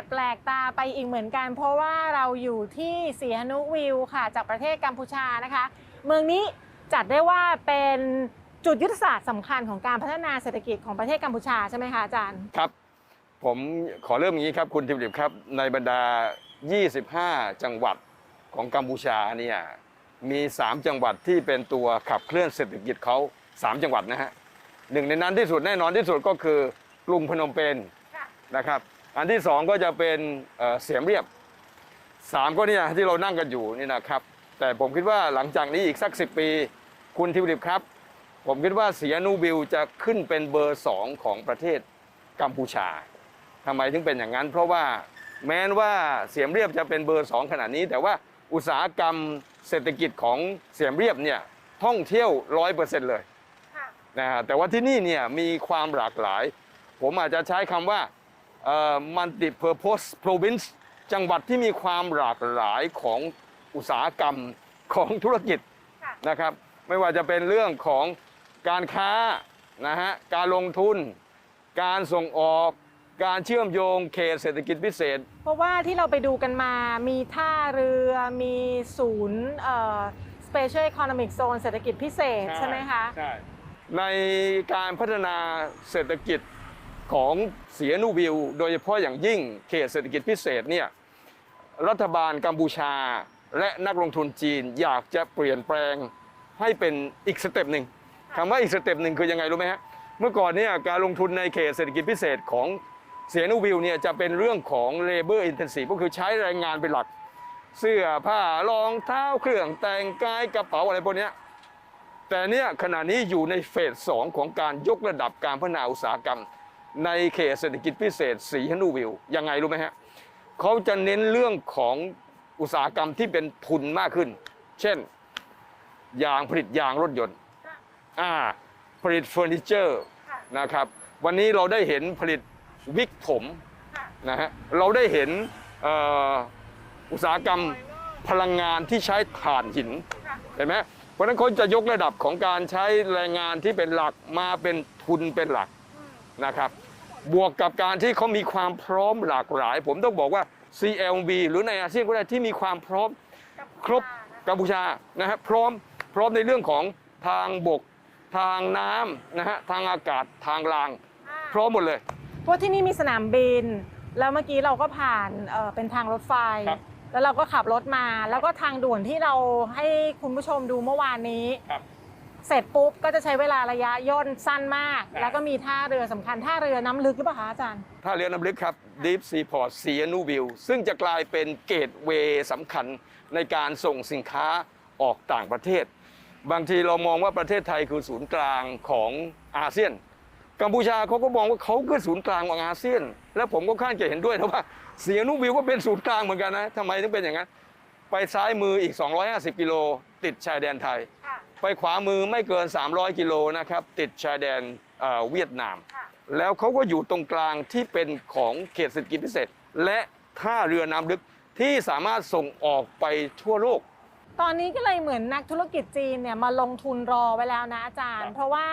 ศแปลกตาไปอีกเหมือนกัน เพราะว่าเราอยู่ที่สีหนุวิวค่ะ จากประเทศกัมพูชานะคะ เมืองนี้จัดได้ว่าเป็นจุดยุทธศาสตร์สำคัญของการพัฒนาเศรษฐกิจของประเทศกัมพูชาใช่ไหมคะอาจารย์ ครับ ผมขอเริ่มอย่างนี้ครับคุณทิมดิบครับในบรรดา 25 จังหวัดของกัมพูชาเนี่ยมี 3 จังหวัดที่เป็นตัวขับเคลื่อนเศรษฐกิจเขา 3 จังหวัดนะฮะหนึ่งในนั้นที่สุดแน่นอนที่สุดก็คือกรุงพนมเปญค่ะนะครับ อันที่สองก็จะเป็นเอ่อเสียมเรียบสามก็เนี่ยที่เรานั่งกันอยู่นี่นะครับ แต่ผมคิดว่าหลังจากนี้อีกสักสิปี คุณทิวดิบครับ ผมคิดว่าเสียนูบิลจะขึ้นเป็นเบอร์สองของประเทศกัมพูชาทำไมถึงเป็นอย่างนั้น เพราะว่าแม้นว่าเสียมเรียบจะเป็นเบอร์สองขนาดนี้ แต่ว่าอุตสาหกรรมเศรษฐกิจของเสียมเรียบเนี่ยท่องเที่ยวร้อยเปอร์เซ็นต์เลยค่ะนะฮะแต่ว่าที่นี่เนี่ยมีความหลากหลาย ผมอาจจะใช้คำว่า เอ่อ multi purpose province จังหวัดที่มีความหลากหลายของอุตสาหกรรมของธุรกิจค่ะนะครับ ไม่ว่าจะเป็นเรื่องของการค้านะฮะการลงทุน การส่งออกการเชื่อมโยงเขตเศรษฐกิจพิเศษ เพราะว่าที่เราไปดูกันมามีท่าเรือมีศูนย์เอ่อ Special Economic Zone เศรษฐกิจพิเศษใช่ไหมคะใช่ในการพัฒนาเศรษฐกิจ ของเสียนูวิว โดยเฉพาะอย่างยิ่งเขตเศรษฐกิจพิเศษเนี่ยรัฐบาลกัมพูชา และนักลงทุนจีนอยากจะเปลี่ยนแปลงให้เป็นอีกสเต็ปหนึ่งคำว่าอีกสเต็ปหนึ่งคือยังไงรู้ไหมฮะเมื่อก่อนเนี่ยการลงทุนในเขตเศรษฐกิจพิเศษของเสียนูวิวเนี่ยจะเป็นเรื่องของ labor intensive ก็คือใช้แรงงานเป็นหลัก เสื้อผ้ารองเท้าเครื่องแต่งกายกระเป๋าอะไรพวกเนี้ยแต่เนี่ยขณะนี้อยู่ในเฟสสองของการยกระดับการพัฒนาอุตสาหกรรม ในเขตเศรษฐกิจพิเศษสีฮนูวิวยังไงรู้ไหมฮะเขาจะเน้นเรื่องของอุตสาหกรรมที่เป็นทุนมากขึ้น เช่น ยางผลิตยางรถยนต์อ่าผลิตเฟอร์นิเจอร์นะครับ วันนี้เราได้เห็นผลิตวิกผมนะฮะเราได้เห็นอุตสาหกรรมพลังงานที่ใช้ถ่านหินเห็นไหมเพราะฉะนั้นเขาจะยกระดับของการใช้แรงงานที่เป็นหลักมาเป็นทุนเป็นหลัก นะครับ บวกกับการที่เขามีความพร้อมหลากหลาย ผมต้องบอกว่า CLB หรือในอาเซียนก็ได้ที่มีความพร้อมครบกัมพูชานะฮะพร้อมพร้อมในเรื่องของทางบกทางน้ำนะฮะทางอากาศทางราง พร้อมหมดเลย เพราะที่นี่มีสนามบิน แล้วเมื่อกี้เราก็ผ่านเอ่อเป็นทางรถไฟ ครับแล้วเราก็ขับรถมา แล้วก็ทางด่วนที่เราให้คุณผู้ชมดูเมื่อวานนี้ ครับ เสร็จปุ๊บก็จะใช้เวลาระยะย่นสั้นมากครับแล้วก็มีท่าเรือสำคัญท่าเรือน้ำลึกหรือเปล่าคะอาจารย์ ท่าเรือน้ำลึกครับ Deep Seaport เซียนูวิวซึ่งจะกลายเป็นเกตเวย์สำคัญในการส่งสินค้าออกต่างประเทศ บางทีเรามองว่าประเทศไทยคือศูนย์กลางของอาเซียน กัมพูชาเขาก็มองว่าเขาคือศูนย์กลางของอาเซียน และผมก็ข้างจะเห็นด้วยนะว่าเซียนูวิวก็เป็นศูนย์กลางเหมือนกันนะทำไมถึงเป็นอย่างนั้น ไปซ้ายมืออีก 250 กิโลติดชายแดนไทยค่ะ ไปขวามือไม่เกิน 300 กิโลนะครับติดชายแดนเอ่อเวียดนามค่ะแล้วเขาก็อยู่ตรงกลางที่เป็นของเขตเศรษฐกิจพิเศษ และท่าเรือน้ำลึกที่สามารถส่งออกไปทั่วโลก ตอนนี้ก็เลยเหมือนนักธุรกิจจีนเนี่ยมาลงทุนรอไว้แล้วนะอาจารคย์รับเพราะว่า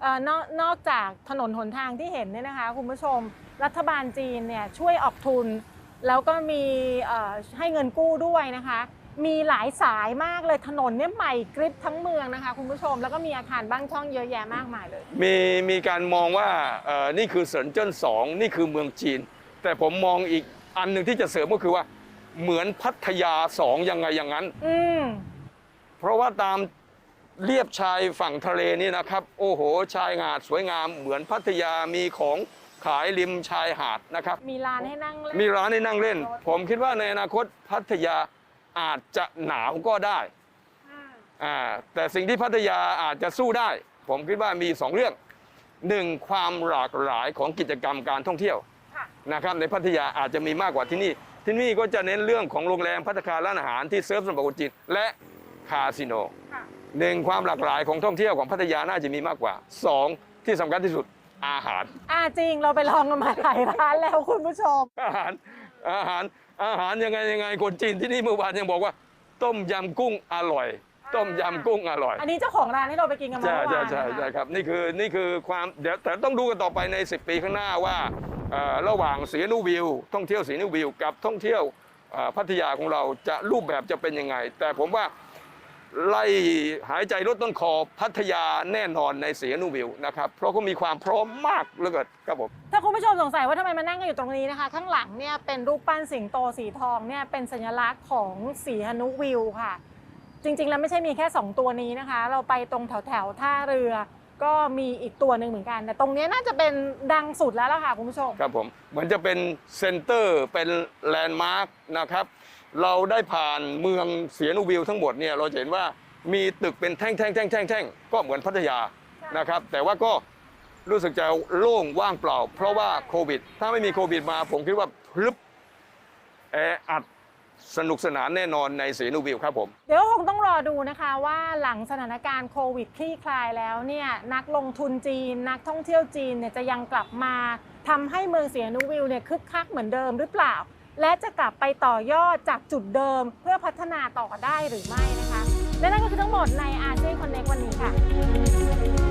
เอ่อนอกนอกจากถนนหนทางที่เห็นเนี่ยนะคะคุณผู้ชมรัฐบาลจีนเนี่ยช่วยออกทุน แล้วก็มีเอ่อให้เงินกู้ด้วยนะคะ มีหลายสายมากเลยถนนเนี่ยใหม่กริบทั้งเมืองนะคะคุณผู้ชมแล้วก็มีอาคารบ้านช่องเยอะแยะมากมายเลย มีมีการมองว่าเอ่อนี่คือเซินเจิ้นสองนี่คือเมืองจีน แต่ผมมองอีกอันหนึ่งที่จะเสริมก็คือว่าเหมือนพัทยาสองยังไงอย่างนั้น อืมเพราะว่าตามเรียบชายฝั่งทะเลนี่นะครับ โอ้โห ชายหาดสวยงามเหมือนพัทยามีของขายริมชายหาดนะครับ มีร้านให้นั่งเล่น มีร้านให้นั่งเล่น ผมคิดว่าในอนาคตพัทยา อาจจะหนาวก็ได้อืมอ่าแต่สิ่งที่พัทยาอาจจะสู้ได้ ผมคิดว่ามีสองเรื่องหนึ่งความหลากหลายของกิจกรรมการท่องเที่ยวค่ะนะครับในพัทยาอาจจะมีมากกว่าที่นี่ ที่นี่ก็จะเน้นเรื่องของโรงแรมพัตตาคารร้านอาหารที่เซิร์ฟสำหรับคนจีนและคาสิโนค่ะหนึ่งความหลากหลายของท่องเที่ยวของพัทยาน่าจะมีมากกว่าสองที่สำคัญที่สุดอาหาร อ่าจริงเราไปลองกันมาหลายร้านแล้วคุณผู้ชมอาหาร อาหารอาหารยังไงยังไงคนจีนที่นี่เมื่อวานยังบอกว่า ต้มยำกุ้งอร่อย ต้มยำกุ้งอร่อยอันนี้เจ้าของร้านที่เราไปกินกันมาใช่เมื่อใช่วานใช่นะคะใช่ครับนี่คือนี่คือความเดี๋ยวแต่ต้องดูกันต่อไปใน 10 ปีข้างหน้าว่าเอ่อระหว่างสีนุวิว ท่องเที่ยวสีนุวิว กับท่องเที่ยวเอ่อพัทยาของเราจะรูปแบบจะเป็นยังไง แต่ผมว่า ไล่หายใจลดต้นคอพัทยาแน่นอนในสีนุวิวนะครับ เพราะเขามีความพร้อมมากเหลือเกินครับผมถ้าคุณผู้ชมสงสัยว่าทำไมมานั่งกันอยู่ตรงนี้นะคะ ข้างหลังเนี่ยเป็นรูปปั้นสิงโตสีทองเนี่ยเป็นสัญลักษณ์ของสีหนุวิวค่ะ จริงๆ แล้วไม่ใช่มีแค่ 2 ตัวนี้นะคะ เราไปตรงแถวแถวๆท่าเรือ ก็มีอีกตัวหนึ่งเหมือนกัน แต่ตรงเนี้ยน่าจะเป็นดังสุดแล้วล่ะค่ะคุณผู้ชมครับผมเหมือนจะเป็นเซ็นเตอร์เป็นแลนด์มาร์กนะครับ เราได้ผ่านเมืองเสียนูวิวทั้งหมดเนี่ยเราจะเห็นว่ามีตึกเป็นแท่งแท่งแท่งแท่งแท่งก็เหมือนพัทยานะครับ แต่ว่าก็รู้สึกจะโล่งว่างเปล่า เพราะว่าโควิด ถ้าไม่มีโควิดมาผมคิดว่าพลึบแออัดสนุกสนานแน่นอนในเสียนูวิวครับผม เดี๋ยวคงต้องรอดูนะคะว่าหลังสถานการณ์โควิดคลี่คลายแล้วเนี่ยนักลงทุนจีน นักท่องเที่ยวจีนเนี่ยจะยังกลับมาทำให้เมืองเสียนุวิวเนี่ยคึกคักเหมือนเดิมหรือเปล่า และจะกลับไปต่อยอดจากจุดเดิมเพื่อพัฒนาต่อได้หรือไม่นะคะ และนั่นก็คือทั้งหมดในอาเซียนคอนเน็กวันนี้ค่ะ